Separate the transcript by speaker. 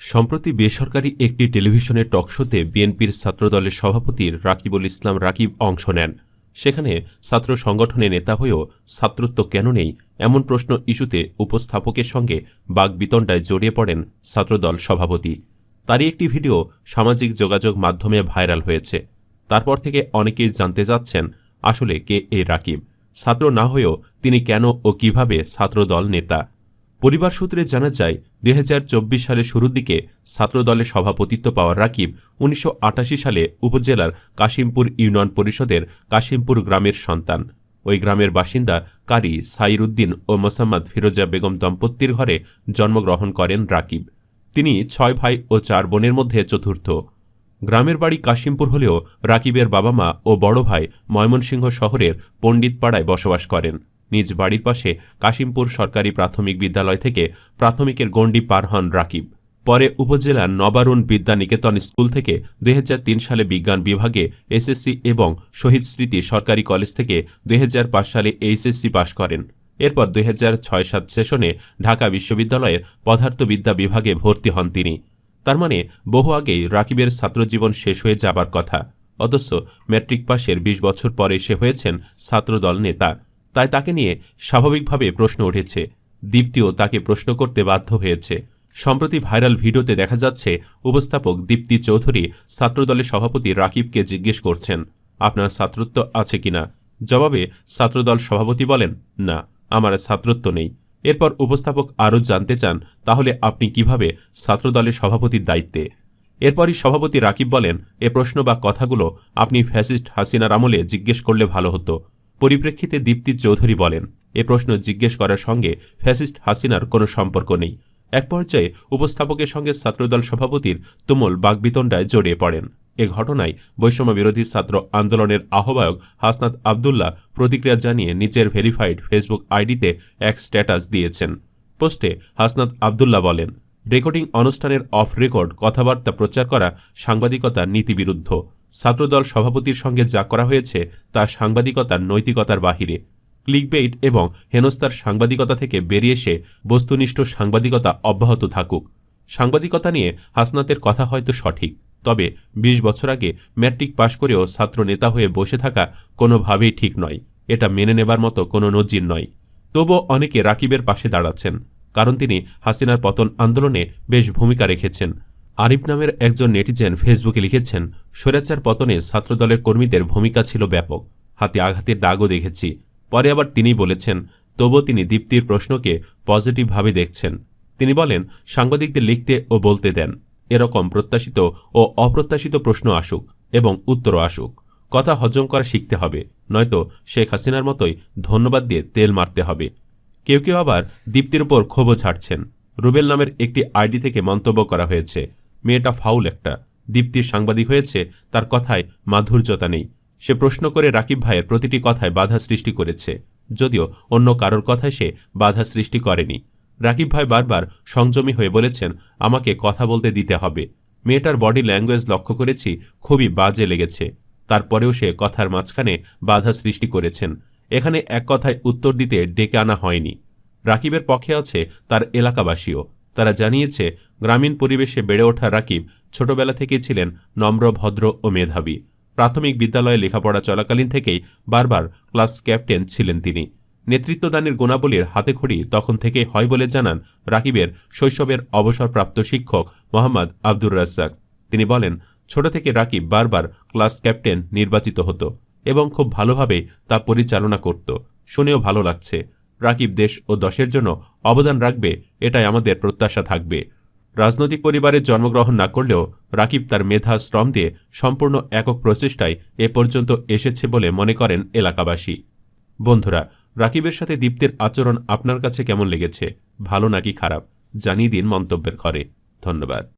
Speaker 1: সম্প্রতি বেসরকারি একটি টেলিভিশনের টকশোতে বিএনপির ছাত্রদলের সভাপতি রাকিবুল ইসলাম রাকিব অংশ নেন। সেখানে ছাত্র সংগঠনের নেতা হয়েও ছাত্রত্ব কেন নেই এমন প্রশ্ন ইস্যুতে উপস্থাপকের সঙ্গে বাগবিতণ্ডায় জড়িয়ে পড়েন ছাত্রদল সভাপতি। তারই একটি ভিডিও সামাজিক যোগাযোগ মাধ্যমে ভাইরাল হয়েছে। তারপর থেকে অনেকেই জানতে যাচ্ছেন আসলে কে এ রাকিব? ছাত্র না হয়েও তিনি কেন ও কীভাবে ছাত্রদল নেতা? পরিবার সূত্রে জানা যায়, দুই হাজার চব্বিশ সালের শুরুর দিকে ছাত্রদলে সভাপতিত্ব পাওয়া রাকিব উনিশশো আটাশি সালে উপজেলার কাশিমপুর ইউনিয়ন পরিষদের কাশিমপুর গ্রামের সন্তান। ওই গ্রামের বাসিন্দা কারি সাইরুদ্দিন ও মোসাম্মদ ফিরোজা বেগম দম্পতির ঘরে জন্মগ্রহণ করেন রাকিব। তিনি ছয় ভাই ও চার বোনের মধ্যে চতুর্থ। গ্রামের বাড়ি কাশিমপুর হলেও রাকিবের বাবা মা ও বড় ভাই ময়মনসিংহ শহরের পণ্ডিতপাড়ায় বসবাস করেন। নিজ বাড়ির পাশে কাশিমপুর সরকারি প্রাথমিক বিদ্যালয় থেকে প্রাথমিকের গণ্ডি পার হন রাকিব। পরে উপজেলার নবারুণ বিদ্যা নিকেতন স্কুল থেকে দুই হাজার তিন সালে বিজ্ঞান বিভাগে এসএসসি এবং শহীদ স্মৃতি সরকারি কলেজ থেকে দুই হাজার পাঁচ সালে এইচএসসি পাশ করেন। এরপর দুই ছয় সাত সেশনে ঢাকা বিশ্ববিদ্যালয়ের পদার্থবিদ্যা বিভাগে ভর্তি হন তিনি। তার মানে বহু আগেই রাকিবের ছাত্রজীবন শেষ হয়ে যাবার কথা। অথচ ম্যাট্রিক পাশের ২০ বছর পরে সে হয়েছেন ছাত্রদল নেতা। তাই তাকে নিয়ে স্বাভাবিকভাবে প্রশ্ন উঠেছে। দীপ্তিও তাকে প্রশ্ন করতে বাধ্য হয়েছে। সম্প্রতি ভাইরাল ভিডিওতে দেখা যাচ্ছে, উপস্থাপক দীপ্তি চৌধুরী ছাত্রদলের সভাপতি রাকিবকে জিজ্ঞেস করছেন, আপনার ছাত্রত্ব আছে কিনা? জবাবে, ছাত্রদল সভাপতি বলেন, না, আমার ছাত্রত্ব নেই। এরপর উপস্থাপক আরও জানতে চান, তাহলে আপনি কীভাবে ছাত্রদলের সভাপতির দায়িত্বে? এরপরই সভাপতি রাকিব বলেন, এ প্রশ্ন বা কথাগুলো আপনি ফ্যাসিস্ট হাসিনার আমলে জিজ্ঞেস করলে ভালো হতো। পরিপ্রেক্ষিতে দীপ্তি চৌধুরী বলেন, এ প্রশ্ন জিজ্ঞেস করার সঙ্গে ফ্যাসিস্ট হাসিনার কোনো সম্পর্ক নেই। এক পর্যায়ে উপস্থাপকের সঙ্গে ছাত্রদল সভাপতির তুমুল বাগবিতণ্ডায় জড়িয়ে পড়েন। এ ঘটনায় বৈষম্য বিরোধী ছাত্র আন্দোলনের আহ্বায়ক হাসনাত আবদুল্লাহ প্রতিক্রিয়া জানিয়ে নিজের ভেরিফাইড ফেসবুক আইডিতে এক স্ট্যাটাস দিয়েছেন। পোস্টে হাসনাত আবদুল্লাহ বলেন, রেকর্ডিং অনুষ্ঠানের অফ রেকর্ড কথাবার্তা প্রচার করা সাংবাদিকতা নীতিবিরুদ্ধ। ছাত্রদল সভাপতির সঙ্গে যা করা হয়েছে তা সাংবাদিকতার নৈতিকতার বাহিরে। ক্লিকবেইট এবং হেনস্তার সাংবাদিকতা থেকে বেরিয়ে এসে বস্তুনিষ্ঠ সাংবাদিকতা অব্যাহত থাকুক। সাংবাদিকতা নিয়ে হাসনাতের কথা হয়তো সঠিক, তবে ২০ বছর আগে ম্যাট্রিক পাশ করেও ছাত্র নেতা হয়ে বসে থাকা কোনোভাবেই ঠিক নয়। এটা মেনে নেবার মতো কোনো নজির নয়। তবুও অনেকে রাকিবের পাশে দাঁড়াচ্ছেন, কারণ তিনি হাসিনার পতন আন্দোলনে বেশ ভূমিকা রেখেছেন। আরিফ নামের একজন নেটিজেন ফেসবুকে লিখেছেন, স্বৈরাচার পতনে ছাত্রদলের কর্মীদের ভূমিকা ছিল ব্যাপক। হাতে আঘাতের দাগও দেখেছি। পরে আবার তিনি বলেছেন, তবুও তিনি দীপ্তির প্রশ্নকে পজিটিভভাবে দেখছেন। তিনি বলেন, সাংবাদিকদের লিখতে ও বলতে দেন। এরকম প্রত্যাশিত ও অপ্রত্যাশিত প্রশ্ন আসুক এবং উত্তরও আসুক। কথা হজম করা শিখতে হবে। নয়তো শেখ হাসিনার মতোই ধন্যবাদ দিয়ে তেল মারতে হবে। কেউ কেউ আবার দীপ্তির উপর ক্ষোভও ছাড়ছেন রুবেল নামের একটি আইডি থেকে মন্তব্য করা হয়েছে। মেয়েটা ফাউল একটা। দীপ্তির সাংবাদিক হয়েছে, তার কথায় মাধুর্যতা নেই। সে প্রশ্ন করে রাকিব ভাইয়ের প্রতিটি কথায় বাধা সৃষ্টি করেছে। যদিও অন্য কারোর কথায় সে বাধা সৃষ্টি করেনি। রাকিব ভাই বারবার সংযমী হয়ে বলেছেন, আমাকে কথা বলতে দিতে হবে। মেয়েটার বডি ল্যাঙ্গুয়েজ লক্ষ্য করেছি, খুবই বাজে লেগেছে। তারপরেও সে কথার মাঝখানে বাধা সৃষ্টি করেছেন। এখানে এক কথায় উত্তর দিতে ডেকে আনা হয়নি। রাকিবের পক্ষে আছে তার এলাকাবাসীও। তারা জানিয়েছে, গ্রামীণ পরিবেশে বেড়ে ওঠা রাকিব ছোটবেলা থেকেই ছিলেন নম্র, ভদ্র ও মেধাবী। প্রাথমিক বিদ্যালয়ে লেখাপড়া চলাকালীন থেকেই বারবার ক্লাস ক্যাপ্টেন ছিলেন তিনি। নেতৃত্বদানের গুণাবলীর হাতেখড়ি তখন থেকেই হয় বলে জানান রাকিবের শৈশবের অবসরপ্রাপ্ত শিক্ষক মোহাম্মদ আব্দুর রাজ্জাক। তিনি বলেন, ছোট থেকে রাকিব বারবার ক্লাস ক্যাপ্টেন নির্বাচিত হতো এবং খুব ভালোভাবে তা পরিচালনা করত। শুনেও ভালো লাগছে। রাকিব দেশ ও দশের জন্য অবদান রাখবে, এটাই আমাদের প্রত্যাশা থাকবে। রাজনৈতিক পরিবারে জন্মগ্রহণ না করলেও রাকিব তার মেধা, শ্রম দিয়ে সম্পূর্ণ একক প্রচেষ্টায় এ পর্যন্ত এসেছে বলে মনে করেন এলাকাবাসী। বন্ধুরা, রাকিবের সাথে দীপ্তের আচরণ আপনার কাছে কেমন লেগেছে? ভালো নাকি খারাপ? জানিয়ে দিন মন্তব্যের ঘরে। ধন্যবাদ।